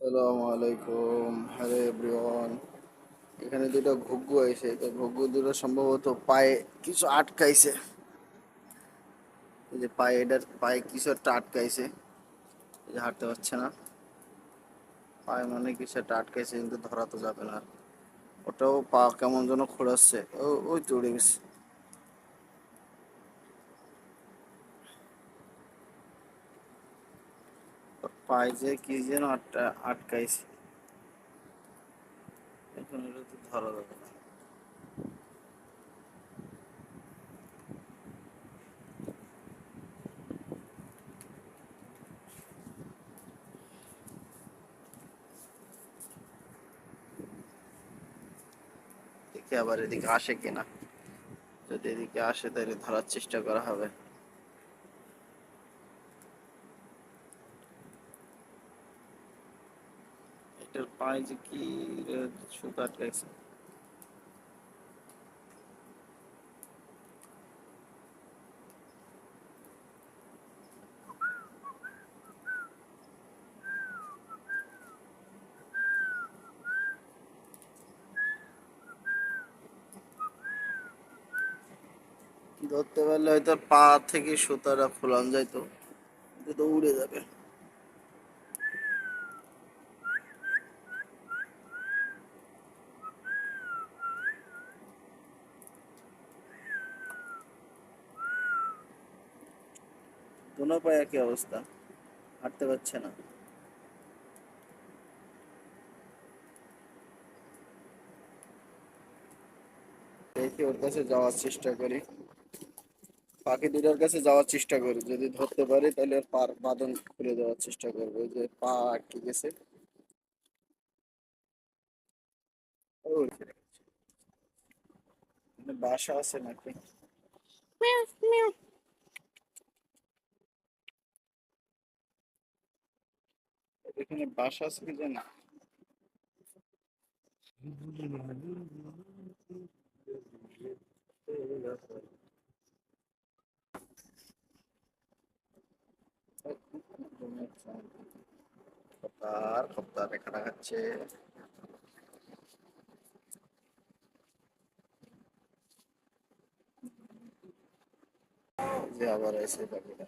আসসালামু আলাইকুম। Hello everyone. এখানে দুটো ঘুঘু আছে। তো ঘুঘু দুটো সম্ভবত পায়ে কিছু আটকাইছে। যে পায়ে এটার পায়ে কিছু একটা আটকাইছে। হাঁটতে পারছে না। পায়ে মানে কিছু একটা আটকাইছে, কিন্তু ধরা তো যাবে না। ওটাও পা কেমন যেন খোঁড়াচ্ছে। ওই চড়ে গেছে। পায়ে যে কি যেন আটকাইছে। এখন এটা তো ধরা যাবে না। দেখি আবার এদিকে আসে কিনা? যদি এদিকে আসে, তাহলে ধরার চেষ্টা করা হবে। এটার পায়ে যে কি সুতা আটকাইছে ধরতে পারলে হয়তো পা থেকে সুতাটা খোলান যাইতো তো উড়ে যাবে। দোনো পায়ে একই অবস্থা? হাঁটতে পারছে না। দেখি ওর কাছে যাওয়ার চেষ্টা করি। পাখি দুটার কাছে যাওয়ার চেষ্টা করি। যদি ধরতে পারি, তাহলে ওর পার বাঁধন খুলে দেওয়ার চেষ্টা করব। যে পা আটকে গেছে। বাসা আছে নাকি? এখানে বাসা আছে কি জানি খপ্তার খপ্তার রেখা দেখাচ্ছে যে আবার এসে পাখিটা